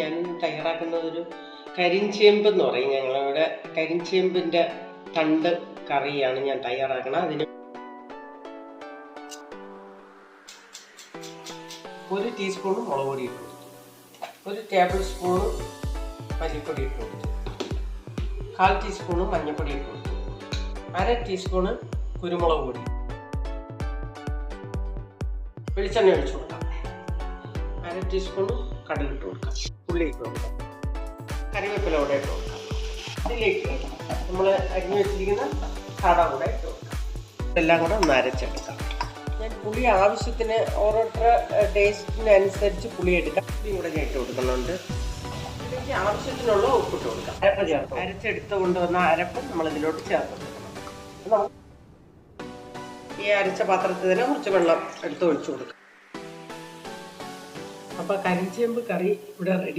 ഞാൻ തയ്യാറാക്കുന്നത് ഒരു കരിഞ്ചേമ്പ് എന്ന് പറയും. ഞങ്ങളിവിടെ കരിഞ്ചേമ്പിന്റെ തണ്ട് കറിയാണ് ഞാൻ തയ്യാറാക്കുന്നത്. അതിന് ഒരു ടീസ്പൂൺ മുളക് പൊടി ഇട്ട് ഒരു ടേബിൾ സ്പൂണ് മല്ലിപ്പൊടി ഇട്ട് കാൽ ടീസ്പൂണ് മഞ്ഞൾപ്പൊടി ഇട്ട് അര ടീസ്പൂണ് കുരുമുളക് പൊടി. വെളിച്ചെണ്ണ ഒഴിച്ചു കൊടുക്കാം. അര ടീസ്പൂണ് കടലിട്ട് കൊടുക്കാം. ഉള്ളി ഇട്ട് കൊടുക്കാം. കറിവേപ്പില കൂടെ ഇട്ട് കൊടുക്കാം. ഇതിലേക്ക് നമ്മൾ അരിഞ്ഞു വെച്ചിരിക്കുന്ന കട കൂടെ ഇട്ട് കൊടുക്കാം. ഇതെല്ലാം കൂടെ ഒന്ന് അരച്ചെടുക്കാം. ഞാൻ പുളി ആവശ്യത്തിന് ഓരോരുത്തരുടെ ടേസ്റ്റിനനുസരിച്ച് പുളി എടുക്കാം. പുളിയും കൂടെ ഞാൻ ഇട്ട് കൊടുക്കുന്നുണ്ട്. ഇതിലേക്ക് ആവശ്യത്തിനുള്ള ഉപ്പിട്ട് കൊടുക്കാം. അരപ്പ് ചേർത്ത് അരച്ചെടുത്ത് കൊണ്ടുവന്ന അരപ്പ് നമ്മൾ ഇതിലോട്ട് ചേർത്ത് ഈ അരച്ച പാത്രത്തിൽ തന്നെ കുറച്ച് വെള്ളം എടുത്ത് ഒഴിച്ചു കൊടുക്കാം. അപ്പോൾ കരിഞ്ചേമ്പ് കറി ഇവിടെ റെഡി